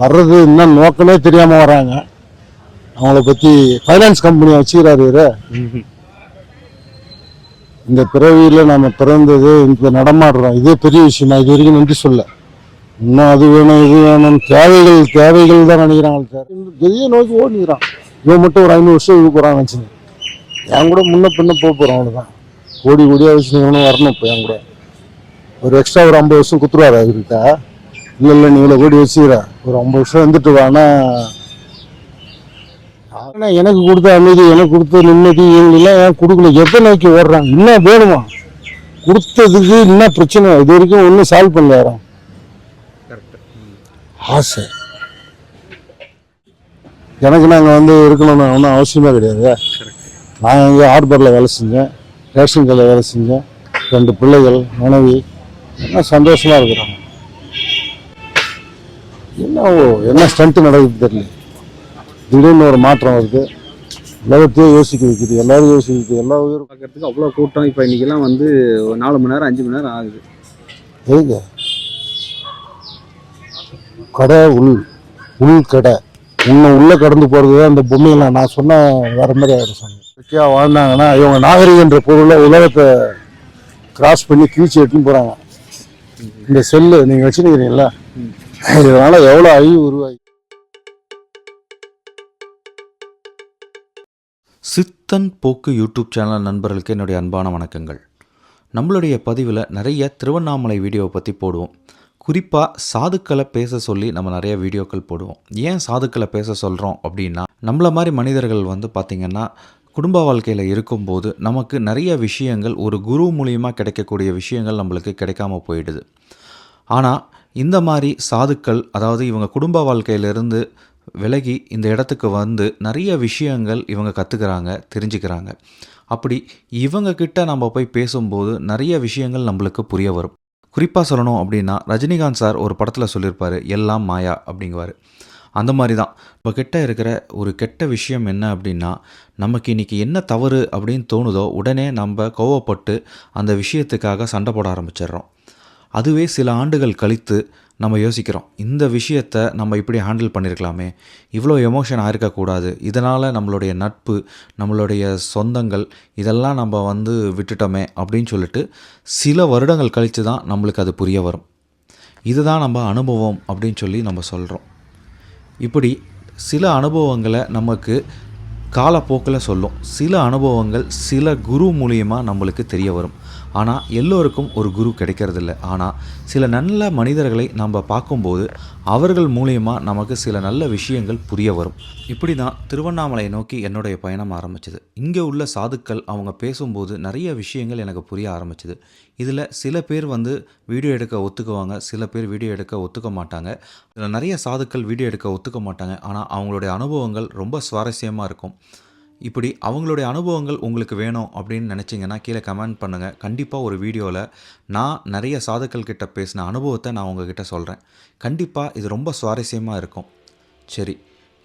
வர்றது இன்னும் நோக்கமே தெரியாம வராங்க. அவங்கள பத்தி ஃபைனான்ஸ் கம்பெனியை வச்சுக்கிறாரு இவரு. இந்த பிறவியில நம்ம பிறந்தது இந்த நடமாடுறோம். இதே பெரிய விஷயம் நான் இது வரைக்கும் நன்றி சொல்ல. இன்னும் அது வேணும் இது வேணும். தேவைகள் தேவைகள் தான் நினைக்கிறாங்க சார். பெரிய நோக்கி ஓடிக்கிறான். இவன் மட்டும் ஒரு ஐநூறு வருஷம் இது போகிறான் வச்சுங்க என் கூட முன்ன பின்ன போக போகிறோம் அவ்வளோதான் கோடி கோடியாக வச்சு வரணும் இப்போ என் கூட. ஒரு எக்ஸ்ட்ரா ஒரு ஐம்பது வருஷம் குத்துருவாரு அவர்கிட்ட. இல்லை இல்லை நீ இவ்வளோ கோடி வச்சுக்கிற. ஒரு ஐம்பது வருஷம் வந்துட்டு வானா ஆனா எனக்கு கொடுத்த அமைதி எனக்கு கொடுத்த நிம்மதி இவங்களெல்லாம் ஏன் கொடுக்கல? எதை நோக்கி ஓடுறாங்க? இன்னும் வேணுமா? கொடுத்ததுக்கு என்ன பிரச்சனை? இது வரைக்கும் ஒன்றும் சால்வ் பண்ணல யாரும் ஆசை. எனக்கு நாங்கள் வந்து இருக்கணும்னு ஒன்றும் அவசியமே கிடையாது. நான் இங்கே ஹார்பரில் வேலை செஞ்சேன். ரேஷன் கடையில் வேலை செஞ்சேன். ரெண்டு பிள்ளைகள் மனைவி. எல்லாம் சந்தோஷமா இருக்கிறாங்க. என்ன என்ன ஸ்டண்ட் நடக்குது தெரியல. திடீர்னு ஒரு மாற்றம் வருது. உலகத்தையே யோசிக்க வைக்குது. எல்லாரும் யோசிக்க வைக்குது எல்லா உயிரும் பார்க்கறதுக்கு அவ்வளோ கூட்டம். இப்போ இன்னைக்கெல்லாம் வந்து ஒரு நாலு மணி நேரம் அஞ்சு மணி நேரம் ஆகுது. எதுங்க கடை உள் உள் கடை. இன்னும் உள்ள கடந்து போறது தான் இந்த பொம்மையெல்லாம் நான் சொன்ன வேற மாதிரி ஆயிடும் சொன்னேன் இயற்கையா வாழ்ந்தாங்கன்னா இவங்க நாகரிகன்ற பொருளை உலகத்தை கிராஸ் பண்ணி கிழிச்சு எடுத்துன்னு போறாங்க. இந்த செல்லு நீங்க வச்சுருக்கிறீங்களா? இதனால எவ்வளோ அழிவு உருவாகி சித்தன் போக்கு யூடியூப் சேனல் நண்பர்களுக்கு என்னுடைய அன்பான வணக்கங்கள். நம்மளுடைய பதிவில் நிறைய திருவண்ணாமலை வீடியோவை பற்றி போடுவோம். குறிப்பாக சாதுக்களை பேச சொல்லி நம்ம நிறைய வீடியோக்கள் போடுவோம். ஏன் சாதுக்களை பேச சொல்கிறோம் அப்படின்னா நம்மள மாதிரி மனிதர்கள் வந்து பார்த்திங்கன்னா குடும்ப வாழ்க்கையில் இருக்கும்போது நமக்கு நிறைய விஷயங்கள் ஒரு குரு மூலியமாக கிடைக்கக்கூடிய விஷயங்கள் நம்மளுக்கு கிடைக்காம போயிடுது. ஆனால் இந்த மாதிரி சாதுக்கள் அதாவது இவங்க குடும்ப வாழ்க்கையிலிருந்து விலகி இந்த இடத்துக்கு வந்து நிறைய விஷயங்கள் இவங்க கற்றுக்கிறாங்க தெரிஞ்சுக்கிறாங்க. அப்படி இவங்கக்கிட்ட நம்ம போய் பேசும்போது நிறைய விஷயங்கள் நம்மளுக்கு புரிய வரும். குறிப்பாக சொல்லணும் அப்படின்னா ரஜினிகாந்த் சார் ஒரு படத்தில் சொல்லியிருப்பார் எல்லாம் மாயா அப்படிங்குவார். அந்த மாதிரி தான். இப்போ கிட்ட இருக்கிற ஒரு கெட்ட விஷயம் என்ன அப்படின்னா நமக்கு இன்றைக்கி என்ன தவறு அப்படின்னு தோணுதோ உடனே நம்ம கோவப்பட்டு அந்த விஷயத்துக்காக சண்டை போட ஆரம்பிச்சிடுறோம். அதுவே சில ஆண்டுகள் கழித்து நம்ம யோசிக்கிறோம் இந்த விஷயத்தை நம்ம இப்படி ஹேண்டில் பண்ணியிருக்கலாமே இவ்வளோ எமோஷன் ஆயிருக்கக்கூடாது இதனால் நம்மளுடைய நட்பு நம்மளுடைய சொந்தங்கள் இதெல்லாம் நம்ம வந்து விட்டுட்டோமே அப்படின்னு சொல்லிட்டு சில வருடங்கள் கழித்து தான் நம்மளுக்கு அது புரிய வரும். இதுதான் நம்ம அனுபவம் அப்படின்னு சொல்லி நம்ம சொல்கிறோம் இப்படி சில அனுபவங்களை நமக்கு காலப்போக்கில் சொல்லும். சில அனுபவங்கள் சில குரு மூலியமாக நம்மளுக்கு தெரிய வரும். ஆனால் எல்லோருக்கும் ஒரு குரு கிடைக்கிறதில்ல. ஆனால் சில நல்ல மனிதர்களை நம்ம பார்க்கும்போது அவர்கள் மூலியமாக நமக்கு சில நல்ல விஷயங்கள் புரிய வரும். இப்படி தான் திருவண்ணாமலையை நோக்கி என்னுடைய பயணம் ஆரம்பிச்சது. இங்கே உள்ள சாதுக்கள் அவங்க பேசும்போது நிறைய விஷயங்கள் எனக்கு புரிய ஆரம்பிச்சது. இதில் சில பேர் வந்து வீடியோ எடுக்க ஒத்துக்குவாங்க சில பேர் வீடியோ எடுக்க ஒத்துக்க மாட்டாங்க. இதில் நிறைய சாதுக்கள் வீடியோ எடுக்க ஒத்துக்க மாட்டாங்க. ஆனால் அவங்களுடைய அனுபவங்கள் ரொம்ப சுவாரஸ்யமாக இருக்கும். இப்படி அவங்களுடைய அனுபவங்கள் உங்களுக்கு வேணும் அப்படின்னு நினச்சிங்கன்னா கீழே கமெண்ட் பண்ணுங்கள் கண்டிப்பாக ஒரு வீடியோவில் நான் நிறைய சாதுக்கள் கிட்ட பேசின அனுபவத்தை நான் உங்ககிட்ட சொல்கிறேன் கண்டிப்பாக இது ரொம்ப சுவாரஸ்யமாக இருக்கும். சரி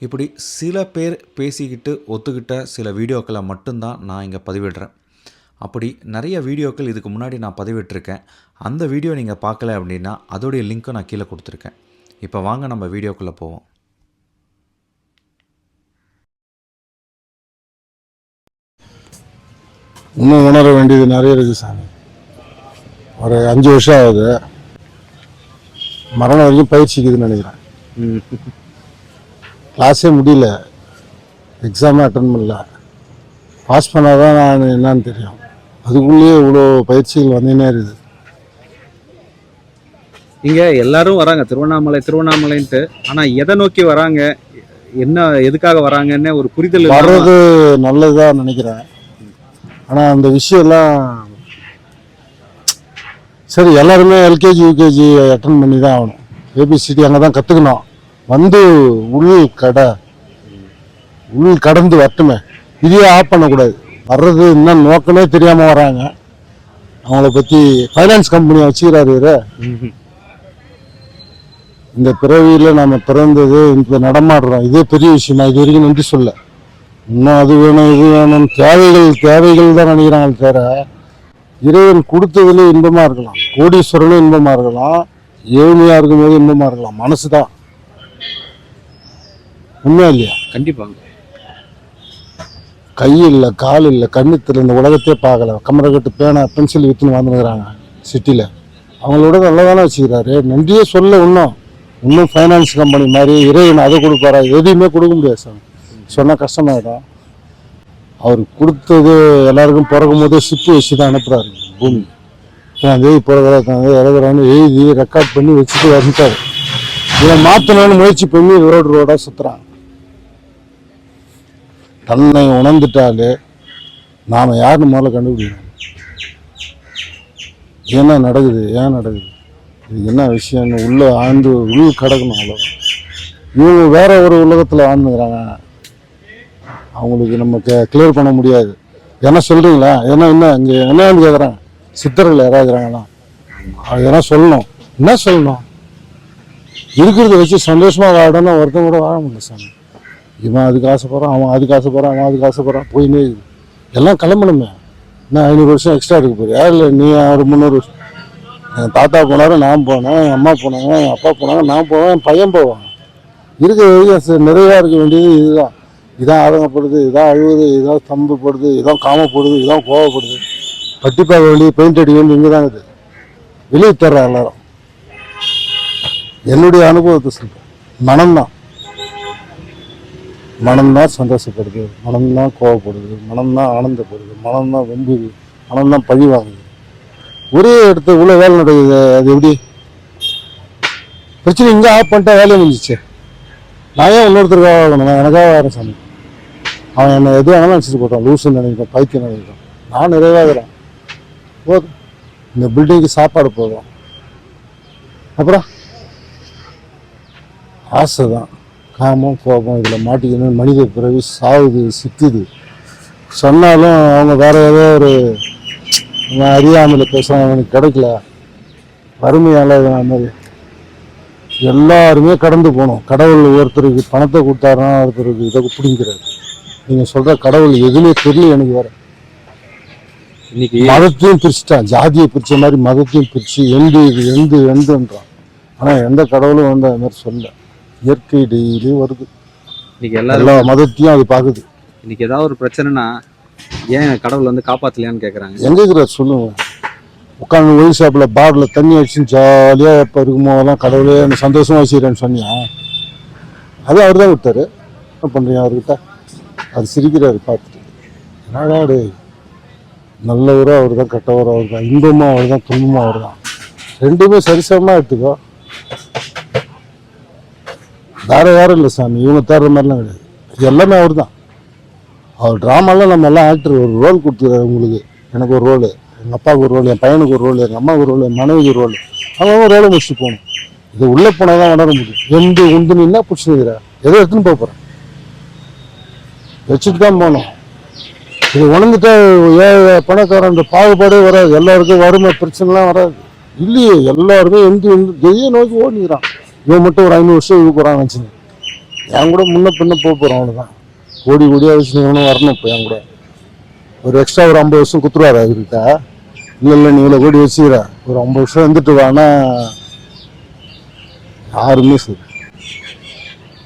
இப்படி சில பேர் பேசிக்கிட்டு ஒத்துக்கிட்ட சில வீடியோக்களை மட்டும்தான் நான் இங்கே பதிவிடுறேன். அப்படி நிறைய வீடியோக்கள் இதுக்கு முன்னாடி நான் பதிவிட்டிருக்கேன். அந்த வீடியோ நீங்கள் பார்க்கல அப்படின்னா அதோடைய லிங்க்கும் நான் கீழே கொடுத்துருக்கேன். இப்போ வாங்க நம்ம வீடியோக்குள்ளே போவோம். இன்னும் உணர வேண்டியது நிறைய இருக்குது சாமி. ஒரு அஞ்சு வருஷம் ஆகுது. மரணம் வரைக்கும் பயிற்சிக்குதுன்னு நினைக்கிறேன். கிளாஸே முடியல. எக்ஸாமே அட்டன் பண்ணல. பாஸ் பண்ணால் தான் நான் என்னன்னு தெரியும். அதுக்குள்ளேயே இவ்வளோ பயிற்சிகள் வந்துனே இருக்குது. இங்க எல்லாரும் வராங்க. திருவண்ணாமலை திருவண்ணாமலைன்ட்டு. ஆனா எதை நோக்கி வராங்க? என்ன எதுக்காக வராங்கன்னு ஒரு புரிதல் வர்றது நல்லதுதான் நினைக்கிறேன். ஆனால் அந்த விஷயம்லாம் சரி எல்லாருமே எல்கேஜி யூகேஜி அட்டன் பண்ணி தான் ஆகணும் ஏபிசிடி அங்கே தான் கற்றுக்கணும் வந்து உள் கடை உள் கடந்து வரட்டுமே. இதையே ஆஃப் பண்ணக்கூடாது. வர்றது இன்னும் நோக்கமே தெரியாமல் வராங்க. அவங்கள பற்றி ஃபைனான்ஸ் கம்பெனியை வச்சுக்கிறாரு இவர். இந்த பிறவியில் நம்ம பிறந்தது இந்த நடமாடுறோம். இதே பெரிய விஷயம் நான் இது வரைக்கும் நன்றி சொல்ல இன்னும் அது வேணும் இது வேணும் தேவைகள் தேவைகள் தான் நினைக்கிறாங்க தவிர இறைவன் கொடுத்ததுல இன்பமா இருக்கலாம் கோடீஸ்வரனும் இன்பமா இருக்கலாம் ஏழ்மையா இருக்கும்போது இன்பமா இருக்கலாம் மனசு தான். உண்மையா இல்லையா? கண்டிப்பாங்க கை இல்லை கால் இல்லை கண்ணு தெரியல இந்த உலகத்தையே பார்க்கல. கமரை கட்டு பேனா பென்சில் விற்றுன்னு வந்துருக்குறாங்க சிட்டியில் அவங்களோட நல்லா தானே வச்சுக்கிறாரு. நன்றியே சொல்ல இன்னும் இன்னும் ஃபைனான்ஸ் கம்பெனி மாதிரி இறைவன் அதை கொடுப்பாரா? எதையுமே கொடுக்க முடியாது சார் சொன்னால் கஷ்டமாயிடும். அவர் கொடுத்தது எல்லாருக்கும் பிறக்கும் போதே ஷிப்பு வச்சு தான் அனுப்புகிறாரு பூமி. நான் தேதி பிறகுறாங்க இறகுறான்னு எழுதி ரெக்கார்ட் பண்ணி வச்சுட்டு வந்துட்டார் இதை மாற்றணும்னு முயற்சி பண்ணி ரோடு ரோடாக சுற்றுறான் தன்னை உணர்ந்துட்டாலே நாம் யாருன்னு முதல்ல கண்டுபிடிக்கணும். என்ன நடக்குது? ஏன் நடக்குது? இது என்ன விஷயம்னு உள்ளே ஆழ்ந்து உள் கடக்கணும் அவ்வளோ இவங்க வேற ஒரு உலகத்தில் வாழ்ந்துக்கிறாங்க. அவங்களுக்கு நம்ம கிளியர் பண்ண முடியாது. ஏன்னா சொல்கிறீங்களா ஏன்னா என்ன இங்கே என்ன வந்து கேட்குறாங்க சித்தர்கள் யாராவது இருக்கிறாங்களா அதெல்லாம் சொல்லணும். என்ன சொல்லணும்? இருக்கிறத வச்சு சந்தோஷமாக வாழணும் ஒருத்தன் கூட வாழ முடியல சாமி. இவன் அதுக்கு ஆசைப்படுறான் அவன் அதுக்கு ஆசைப்படுறான் அவன் அதுக்கு ஆசைப்படுறான் போயினே இருக்குது எல்லாம் கிளம்பணுமே. நான் ஐநூறு வருஷம் எக்ஸ்ட்ரா இருக்கு போறியா இல்லை நீ ஒரு முந்நூறு வருஷம். என் தாத்தா போனாரு நான் போனேன் என் அம்மா போனாங்க என் அப்பா போனாங்க நான் போவேன் என் பையன் போவான். இருக்கிற வரைக்கும் இருக்க வேண்டியது இதுதான். இதான் ஆதங்கப்படுது இதான் அழுகுது இதான் தம்புப்படுது இதான் காமப்படுது இதான் கோவப்படுது. பட்டிப்பாக வழி பெயிண்ட் அடிக்க இங்கே தான் இது வெளியே தர்ற எல்லாரும். என்னுடைய அனுபவத்தை சொல்கிறேன் மனம்தான். மனம்தான் சந்தோஷப்படுது மனம்தான் கோவப்படுது மனம்தான் ஆனந்தப்படுது மனம்தான் வெம்புது மனம்தான் பழி வாங்குது. ஒரே இடத்துல இவ்வளோ வேலை நடக்குது அது எப்படி? பிரச்சனை இங்கே ஆஃப் பண்ணிட்டா வேலையை முடிஞ்சிச்சு நான் ஏன் இன்னொருத்தருக்காக ஆகணும்? எனக்காக வரேன் சாமி. அவன் என்னை எது வேணாலும் நினச்சிட்டு போட்டான். லூசுன்னு நினைக்கிறான் பைத்தியம் நினைக்கிறான். நான் நிறைவாகிறேன். போதும் இந்த பில்டிங்க்கு சாப்பாடு போதும். அப்புறம் ஆசை தான் காமம் கோபம் இதில் மாட்டிக்கணும் மனித பிறவி சாகுது சிக்குது. சொன்னாலும் அவங்க வேற ஏதோ ஒரு அறியாமல் பேசுகிறாங்க அவனுக்கு கிடைக்கல. வறுமையால் அது மாதிரி. எல்லாருமே கடந்து போகணும் கடவுள் ஒருத்தருக்கு பணத்தை கொடுத்தாருன்னா ஒருத்தருக்கு இதை பிடிங்கிறாரு நீங்கள் சொல்கிற கடவுள் எதுவுமே தெரியல எனக்கு வேற. இன்னைக்கு மதத்தையும் பிரிச்சுட்டான். ஜாதியை பிரிச்ச மாதிரி மதத்தையும் பிரிச்சு எந்து இது எந்து எந்துன்றான் ஆனால் எந்த கடவுளும் வந்து அது மாதிரி சொல்ல இயற்கை டெய்லி வருது. இன்னைக்கு எல்லாரும் எல்லா மதத்தையும் அது பார்க்குது இன்னைக்கு ஏதாவது ஒரு பிரச்சனைனா ஏன் கடவுள் வந்து காப்பாத்தலையான்னு கேக்குறாங்க? எங்க இருக்கிறார் சொல்லுங்க. உட்காந்து ஒயின் ஷாப்பில் பாரில் தண்ணி அடிச்சு ஜாலியாக எப்போ இருக்குமோ அதெல்லாம் கடவுளே என்ன சந்தோஷமா வச்சுக்கிறேன்னு சொன்னியா? அது அவர் தான் விட்டாரு. என்ன பண்ணுறீங்க அவர்கிட்ட? அது சிரிக்கிறாரு பார்த்துட்டு. நாடாடு நல்லவரும் அவர் தான் கெட்டவரும் அவர் தான் இன்பமும் அவர் தான் துன்பமும் அவர் தான் ரெண்டுமே சரிசமமாக எடுத்துக்கோ. வேற யாரும் இல்லை சாமி இவங்க தேடுற மாதிரிலாம் கிடையாது. இது எல்லாமே அவர் தான் அவர் ட்ராமாலாம் நம்ம எல்லாம் ஆக்டர் ஒரு ரோல் கொடுத்துருக்காரு உங்களுக்கு. எனக்கு ஒரு ரோலு எங்கள் அப்பாவுக்கு ஒரு ரோல் என் பையனுக்கு ஒரு ரோல் எங்கள் அம்மாவுக்கு ஒரு ரோல் என் மனைவிக்கு ஒரு ரோல் அவங்க ரோலை முடிச்சுட்டு போகணும். இது உள்ளே போனால் தான் உணர முடியும். எந்த உந்து நின்னா என்ன பிடிச்சிருக்கிற எதோ எடுத்துன்னு போக போகிறேன் வச்சுட்டு தான் போகணும் இது உணர்ந்துட்டா ஏழை பணக்காரன் அந்த பாகுபாடே வராது. எல்லாருக்கும் வறுமை பிரச்சனைலாம் வராது. இல்லையே எல்லாருமே எந்த எந்த தெய்ய நோக்கி ஓடிக்கிறான். இவன் மட்டும் ஒரு ஐநூறு வருஷம் இது போகிறான் என் கூட முன்ன பின்ன போக போகிறான் அவ்வளோதான் கோடி கோடியாக வச்சு வரணும் இப்போ என் கூட. ஒரு எக்ஸ்ட்ரா ஒரு ஐம்பது வருஷம் குத்துருவாரு அவர்கிட்ட. இல்லை இல்லை நீ இவ்வளோ கோடி வச்சுக்கிற. ஒரு ஐம்பது வருஷம் இருந்துட்டு வானா யாருமே சரி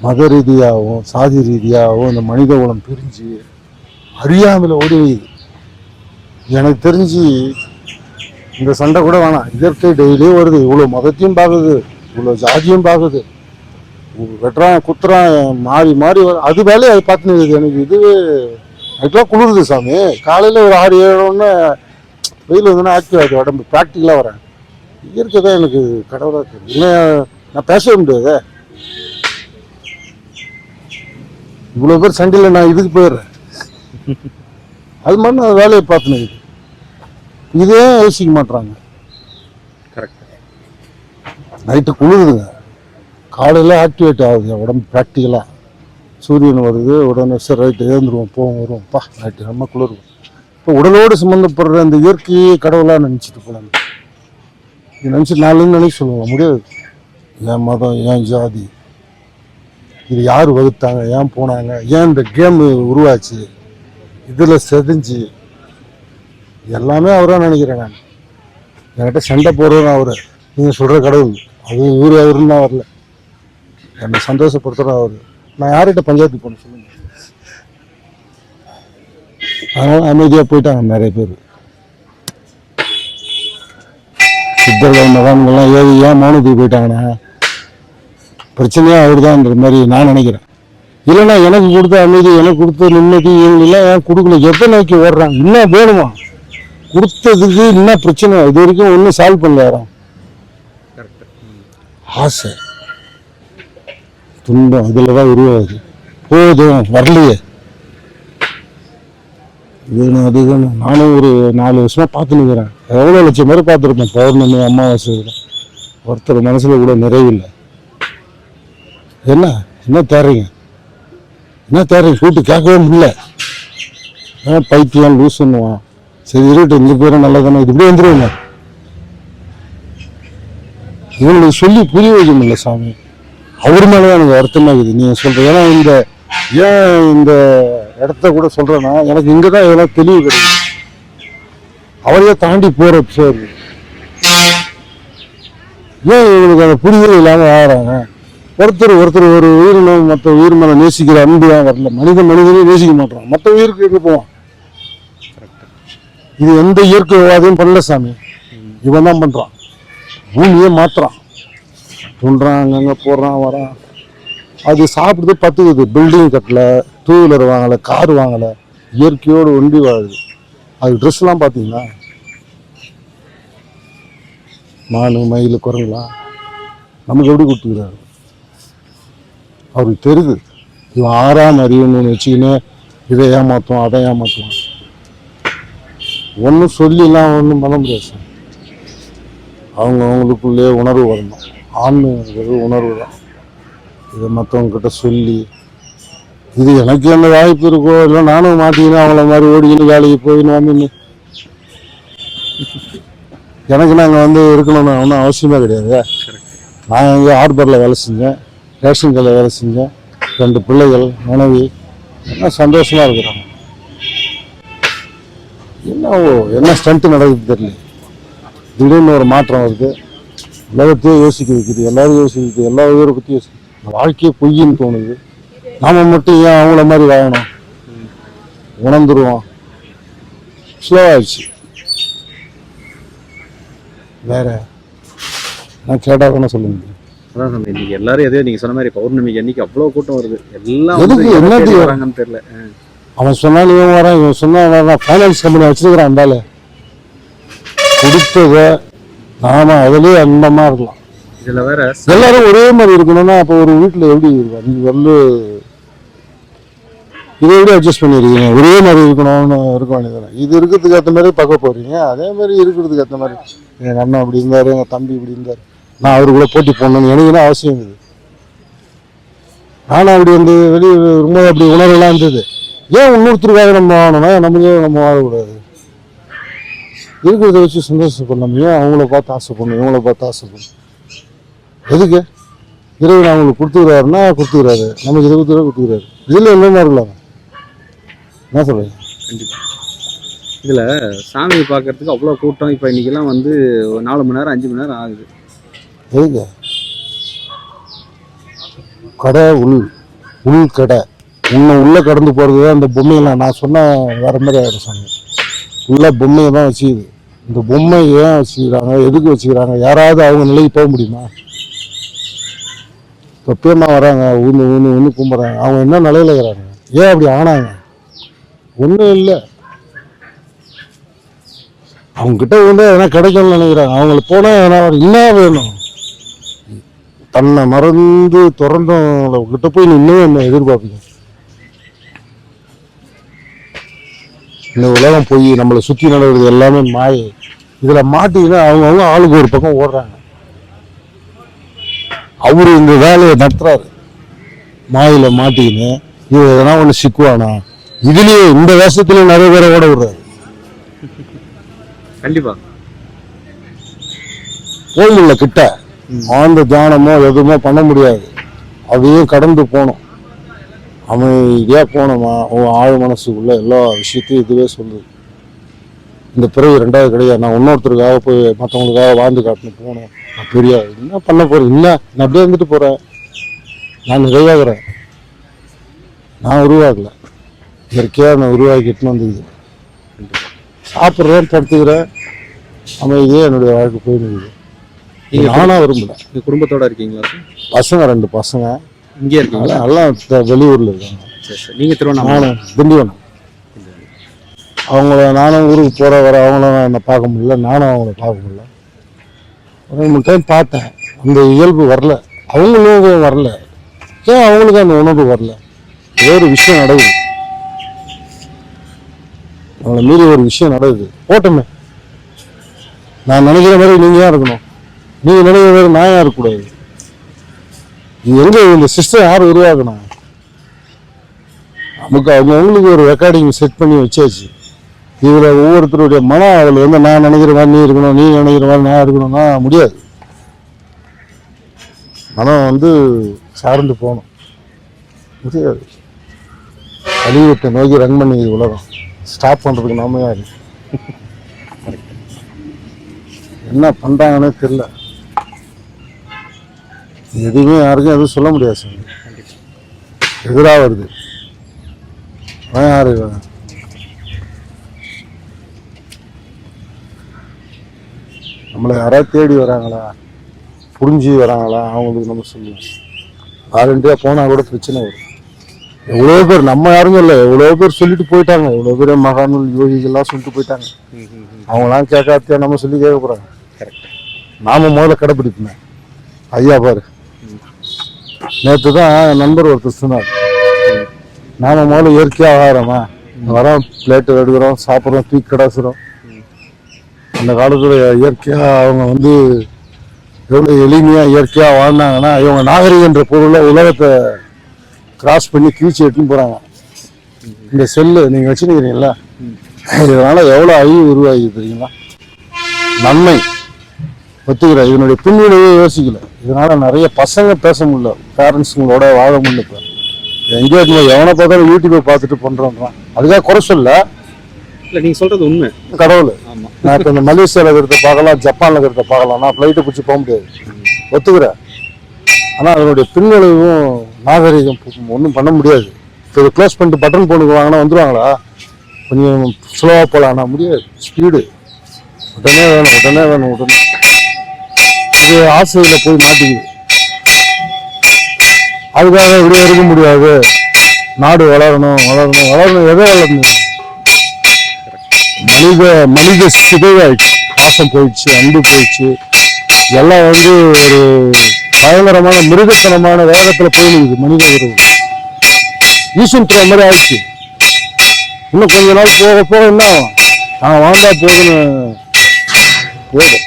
மத ரீதியாகவும் சாதி ரீதியாகவும் இந்த மனித குலம் பிரிஞ்சு அறியாமையில் ஓடி வையுது எனக்கு தெரிஞ்சு இந்த சண்டை கூட வேணாம். இயற்கை டெய்லியும் வருது. இவ்வளோ மதத்தையும் பார்க்குது. இவ்வளோ ஜாதியும் பார்க்குது. வெட்டுறான் குத்துறான் மாறி மாறி வர அது வேலையை அது பார்த்துன்னு எனக்கு இதுவே நைட்லாம் குளிருது சாமி. காலையில் ஒரு ஆறு ஏழு ஒன்று வெயில் வந்தோன்னா ஆக்டிவ் ஆகுது உடம்பு ப்ராக்டிக்கலாக வரேன். இயற்கை தான் எனக்கு கடவுளாக இருக்குது இல்லை நான் பேசவே முடியாது. இவ்வளோ பேர் சண்டையில் நான் இதுக்கு போயிடுறேன். அது மாதிரி நான் வேலையை பார்த்துன்னு இதே யோசிக்க மாட்றாங்க? கரெக்ட் நைட்டு குளிருதுங்க. காலையில் ஆக்டிவேட் ஆகுது என் உடம்பு ப்ராக்டிக்கலாக சூரியன் வருது உடனே சரி ரைட்டு எழுந்துருவோம் போவோம் வருவோம். பா நைட்டு நம்ம குளிருவோம். இப்போ உடலோடு சம்மந்தப்படுற அந்த இயற்கையே கடவுளாக நினச்சிட்டு போகலாம் இது நினச்சி நாலுன்னு நினைக்க சொல்லுவோம் முடியாது. என் மதம் ஏன் ஜாதி இது யார் வகுத்தாங்க ஏன் போனாங்க ஏன் இந்த கேமு உருவாச்சு இதில் செதிஞ்சு எல்லாமே அவராக நினைக்கிறேன் நான். என்கிட்ட சண்டை போடுறவன் அவர். நீங்கள் சொல்கிற கடவுள் அது ஊர் அவருன்னு தான் வரல. என்னை சந்தோஷப்படுத்துகிற அவர். நான் யார்கிட்ட பஞ்சாயத்து போன சொல்லுங்க. அதனால் அமைதியாக போயிட்டாங்க நிறைய பேர். சித்தர்கள் மகான்கள்லாம் ஏறி ஏன் மௌனத்துக்கு போயிட்டாங்கண்ணா? பிரச்சனையே அவர் தான்ன்ற மாதிரி நான் நினைக்கிறேன். இல்லைன்னா எனக்கு கொடுத்த அமைதி எனக்கு கொடுத்த நிம்மதி இவங்களெல்லாம் ஏன் கொடுக்கல? எதை நோக்கி ஓடுறாங்க? இன்னும் வேணுமா? கொடுத்ததுக்கு என்ன பிரச்சனை? இது வரைக்கும் ஒன்றும் சால்வ் பண்ணல யாரும். ஆசை. துன்பம் இதில் தான் உருவாகுது. போதும் வரலையே. வேணும் அது வேணும் நானும் ஒரு நாலு வருஷமா பார்த்து நிற்கிறேன் எவ்வளோ லட்சம் பேர் பார்த்துருப்பேன் பௌர்ணமி அமாவாசை. ஒருத்தர் மனசுல கூட நிறைவில்லை. என்ன? என்ன தேடுறீங்க? என்ன தேடுறீங்க? கூட்டு கேட்கவே முடியல. ஏன் பைத்தியம் பண்ணுவான் சரி இருக்கட்டும் இந்த பேரும் நல்லதானே? இது இப்படி வந்துடுவீங்க இவங்களுக்கு சொல்லி புரிய வைக்க முடியல சாமி. அவர் மேலே எனக்கு வருத்தமாக இருக்குது. நீங்கள் சொல்கிற ஏன்னா இந்த ஏன் இந்த இடத்த கூட சொல்கிறேன்னா எனக்கு இங்கே தான் இதெல்லாம் தெளிவு கிடையாது அவரையே தாண்டி போகிற சோறு ஏன் இவங்களுக்கு அந்த புரிதல் இல்லாமல் ஆகிறாங்க? ஒருத்தர் ஒருத்தர் ஒரு உயிரினம் மற்ற உயிர் மேலே நேசிக்கிற அன்பு வரல? மனிதன் மனிதனே நேசிக்க மாட்டான் மற்ற உயிருக்கு எங்கே போவான்? இது எந்த இயற்கைவாதியும் பண்ணல சாமி. இவன் தான் பண்ணுறான் பூமியே மாத்துறான். தோன்றான் அங்கங்கே போடுறான் வரான். அது சாப்பிடுது பத்துக்குது. பில்டிங் கட்டல டூ வீலர் வாங்கலை கார் வாங்கலை. இயற்கையோடு ஒன்றி வாழுது. அது ட்ரெஸ்லாம் பார்த்தீங்களா மானு மயில் குரங்குலாம் நமக்கு எப்படி கொடுத்துக்கிறாரு? அவருக்கு தெரியுது இவன் ஆறாம் அறிவுன்னு வச்சுக்கின்னு இதை ஏமாத்துவான் அதை ஏமாத்துவான். ஒன்றும் சொல்லிலாம் ஒன்றும் பண்ண முடியாது சார். அவங்க அவங்களுக்குள்ளேயே உணர்வு வரணும். ஆன்மீகங்கிறது உணர்வு தான். இதை மற்றவங்கக்கிட்ட சொல்லி இது எனக்கு என்ன வாய்ப்பு இருக்கோ இல்லை நானும் மாட்டிக்கினேன் அவங்கள மாதிரி ஓடிக்கின்னு வேலைக்கு போயின்னு வந்து எனக்கு நாங்கள் வந்து இருக்கணும்னு ஒன்றும் அவசியமே கிடையாது. நான் இங்கே ஹார்பரில் வேலை செஞ்சேன். ரேஷன் கடையில் வேலை செஞ்சேன். ரெண்டு பிள்ளைகள் மனைவி. எல்லாம் சந்தோஷமாக இருக்கிறாங்க. என்ன ஓ என்ன ஸ்டண்ட்டு நடக்குது தெரியல. திடீர்னு ஒரு மாற்றம் வருது. உலகத்தையே யோசிக்க வைக்குது. எல்லாரும் யோசிக்க வைக்குது. எல்லா உயிரை பற்றி யோசிக்க வாழ்க்கையே பொய்யின்னு தோணுது. நாம் மட்டும் ஏன் அவங்கள மாதிரி வாழணும்? உணர்ந்துருவோம். ஸ்லோவாகிடுச்சு வேற நான் கேட்டா தானே சொல்லுங்க. அதான் சாமி இன்னைக்கு எல்லாரும் எதையோ நீங்க சொன்ன மாதிரி பௌர்ணமிக்கு அன்னைக்கு அவ்வளவு கூட்டம் வருது. எல்லாம் எதுக்கு? தேடி வராங்கன்னு தெரியல. அவன் சொன்னாலும் இவன் வரான் இவன் சொன்னா ஃபைனான்ஸ் கம்பெனி வச்சிருக்கிறான் அந்தால கொடுத்தத நாம அதிலே அந்தமா இருக்கலாம். இதுல வேற எல்லாரும் ஒரே மாதிரி இருக்கணும்னா அப்போ ஒரு வீட்டில் எப்படி இருக்கும் நீங்க வந்து இதை எப்படி அட்ஜஸ்ட் பண்ணிருக்கீங்க? ஒரே மாதிரி இருக்கணும்னு இருக்க வேண்டியது இது இருக்கிறதுக்கு ஏற்ற மாதிரி பார்க்க போறீங்க அதே மாதிரி இருக்கிறதுக்கு ஏற்ற மாதிரி. எங்கள் அண்ணன் அப்படி இருந்தாரு எங்கள் தம்பி இப்படி இருந்தார். நான் அவரு கூட போட்டி போடணும்னு எனக்கு அவசியம் இருக்குது? நானும் அப்படி வந்து வெளியே ரொம்ப அப்படி உணர்வுலாம் இருந்தது. ஏன் இன்னொருத்தருக்காக நம்ம வாழணும்னா நம்மளே நம்ம வாழக்கூடாது? இருக்கிறத வச்சு சந்தோஷப்படணும். ஏன் அவங்கள பார்த்து ஆசைப்படணும்? இவங்கள பார்த்து ஆசைப்படணும். எதுக்கு? இறைவன் அவங்களுக்கு கொடுத்துக்கிறாருன்னா கொடுத்துக்கிறாரு. நமக்கு இதை கொடுத்துருவா கொடுத்துக்கிறாரு. இதில் எல்லாமே இருக்கலாம் என்ன சொல்கிறேன் கண்டிப்பாக இதில் சாமியை பார்க்கறதுக்கு அவ்வளோ கூட்டம். இப்போ இன்னைக்கெல்லாம் வந்து ஒரு நாலு மணி நேரம் அஞ்சு மணி நேரம் ஆகுது. எதுக்கு கடை உள் உள் கடை. உன்னை உள்ளே கடந்து போகிறது தான் இந்த பொம்மையெல்லாம். நான் சொன்ன வேறு மாதிரி ஆகிடும் சொன்னேன் உள்ள பொம்மையை தான் வச்சுக்குது. இந்த பொம்மை ஏன் வச்சுக்கிறாங்க? எதுக்கு வச்சுக்கிறாங்க? யாராவது அவங்க நிலைக்கு போக முடியுமா? தொப்பியம்மா வராங்க. ஊன்னு ஊன்னு ஊன்னு கும்பிட்றாங்க. அவங்க என்ன நிலையில் இருக்கிறாங்க? ஏன் அப்படி ஆனாங்க? ஒன்றும் இல்லை. அவங்ககிட்ட வந்து எதனா கிடைக்கும்னு நினைக்கிறாங்க. அவங்களுக்கு போனால் எதனா என்ன வேணும். தன்னை மறந்து திறந்தவங்கள கிட்ட போய் நீ இன்னும் என்ன எதிர்பார்ப்பீங்க இந்த உலகம் போய் நம்மளை சுற்றி நடக்கிறது எல்லாமே மாயை. இதில் மாட்டிக்கினா அவங்கவுங்க ஆளுக்கு ஒரு பக்கம் ஓடுறாங்க. அவரு இந்த வேலையை நடத்துறாரு. மாயில மாட்டிக்கின்னு இது எதனா ஒன்று சிக்குவானா? இதுலயே இந்த வேஷத்துலயும் நிறைய பேரை ஓட விடுறாரு. கண்டிப்பா. கோயில்ல கிட்ட ஆழ்ந்த தியானமோ எதுவுமோ பண்ண முடியாது. அதையும் கடந்து போகணும் அமைதியாக போனோமா? உன் ஆழ் மனசுக்குள்ள எல்லா விஷயத்தையும் இதுவே சொல்லுது இந்த பிறகு ரெண்டாவது கிடையாது. நான் இன்னொருத்தருக்காக போய் மற்றவங்களுக்காக வாழ்ந்து காட்டணும் போகணும் நான் பெரிய என்ன பண்ண போகிறேன் என்ன நான் அப்படியே இருந்துட்டு போகிறேன் நான் நிறையாகிறேன் நான் உருவாக்கல இயற்கையாக நான் உருவாக்கிட்டுன்னு வந்தது. சாப்பிட்றேன் படுத்துக்கிறேன். அமைதியே என்னுடைய வாழ்க்கை போயிடுது நீங்க நானாக விரும்பல. நீங்க குடும்பத்தோட இருக்கீங்களா பசங்க ரெண்டு பசங்க. இங்கே இருக்கீங்களா? எல்லாம் வெளியூர்ல இருக்காங்க. சரி சரி. நீங்க திருவண்ணாமலை திண்டிவனம். அவங்கள நானும் ஊருக்கு போற வர அவங்களும் என்னை பார்க்க முடியல. நானும் அவங்கள பார்க்க முடியல. ஒரு ரெண்டு மூணு டைம் பார்த்தேன். அந்த இயல்பு வரல. அவங்களும் வரல. ஏன் அவங்களுக்கு அந்த உணர்வு வரல? ஒரு விஷயம் நடக்குது. அவங்கள மீறி ஒரு விஷயம் நடக்குது. போட்டோமே. நான் நினைக்கிற மாதிரி நீங்க ஏன் இருக்கணும். நீங்கள் நினைக்கிற வேறு நான் ஏன் இருக்கக்கூடாது. இது எங்கே இந்த சிஸ்டம் யார் உருவாக்கணும் நமக்கு அவங்க அவங்களுக்கு ஒரு ரெக்கார்டிங் செட் பண்ணி வச்சாச்சு. இதில் ஒவ்வொருத்தருடைய மன அவள் வந்து நான் நினைக்கிற மாதிரி நீ இருக்கணும் நீ நினைக்கிற மாதிரி நான் இருக்கணும்னா முடியாது. மனம் வந்து சார்ந்து போகணும். முடியாது. அழிவிட்ட நோக்கி ரன் பண்ணி உலகம். ஸ்டாப் பண்ணுறதுக்கு நாம யாரு? என்ன பண்ணுறாங்கன்னே தெரில எதுவுமே யாருக்கும் எதுவும் சொல்ல முடியாது சார். எதிராக வருது. யாரு? நம்மளை யாராவது தேடி வராங்களா? புரிஞ்சு வராங்களா? அவங்களுக்கு நம்ம சொல்லுவோம். வாலண்டியாக போனால் கூட பிரச்சனை வரும். எவ்வளோ பேர் நம்ம யாரும் இல்லை. எவ்வளோ பேர் சொல்லிட்டு போயிட்டாங்க. எவ்வளோ பேர் மகாநூல் யோகிகள்லாம் சொல்லிட்டு போயிட்டாங்க. அவங்களாம் கேட்காத்தியா நம்ம சொல்லி கேட்க போகிறாங்க கரெக்ட் நாம முதல்ல கடைப்பிடிப்போம். ஐயா பாரு. நேற்று தான் நண்பர் ஒருத்தர் சொன்னார். நாம முதல்ல இயற்கையாக ஆகாரமா வரோம் பிளேட்டில் எடுக்கிறோம் சாப்பிட்றோம் டீ கடாசுறோம். அந்த காலத்தில் இயற்கையாக அவங்க வந்து எவ்வளோ எளிமையாக இயற்கையாக வாழ்ந்தாங்கன்னா இவங்க நாகரிகன்ற பொருளை உலகத்தை கிராஸ் பண்ணி கிழிச்சு எடுத்துன்னு போகிறாங்க இந்த செல்லு நீங்கள் வச்சுருக்கிறீங்களா? இதனால் எவ்வளோ அழிவு உருவாகி தெரியுங்களா? நன்மை. ஒத்துக்கிறேன் இதனுடைய பின்விளைவே யோசிக்கல. இதனால நிறைய பசங்க பேச முடியல. பேரண்ட்ஸுங்களோட வாழ முடியல இப்போ. எங்கேயோ எவனை பார்த்தாலும் யூடியூப்பை பார்த்துட்டு பண்ணுறோன்றான் அதுக்காக குறை சொல்ல இல்ல நீங்க சொல்றது உண்மை. கடவுள். நான் இப்போ இந்த மலேசியாவில் இருக்கிறத பார்க்கலாம் ஜப்பானில் இருக்கிறத பார்க்கலாம். நான் ஃப்ளைட்டை பிடிச்சி போக முடியாது. ஒத்துக்கிறேன். ஆனால் அதனுடைய பின்விளைவும் நாகரிகம் ஒன்றும் பண்ண முடியாது. இப்போ இதை க்ளோஸ் பண்ணிட்டு பட்டன் போனுக்கு வாங்கினா வந்துருவாங்களா? கொஞ்சம் ஸ்லோவாக போகலாம்னா முடியாது. ஸ்பீடு உடனே வேணும் உடனே வேணும் உடனே. இது ஆசையில் போய் மாட்டிக்குது. அதுக்காக இப்படியே இருக்க முடியாது. நாடு வளரணும் வளரணும் வளரணும் எதை வளரணும்? மனித மனித சிதைவாயிடுச்சு பாசம் போயிடுச்சு அன்பு போயிடுச்சு. எல்லாம் வந்து ஒரு பயங்கரமான மிருகத்தனமான வேகத்தில் போயிடுது மனித உறவு. ஈசன் துறை மாதிரி ஆயிடுச்சு. இன்னும் கொஞ்ச நாள் போக போக என்ன நான் வாழ்ந்தா போதுன்னு போதும்.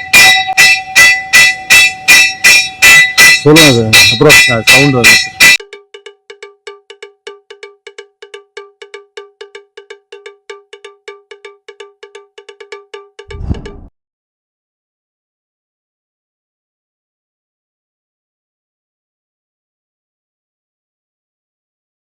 சொல்லுங்க சார். அப்புறம் சவுண்ட் வந்து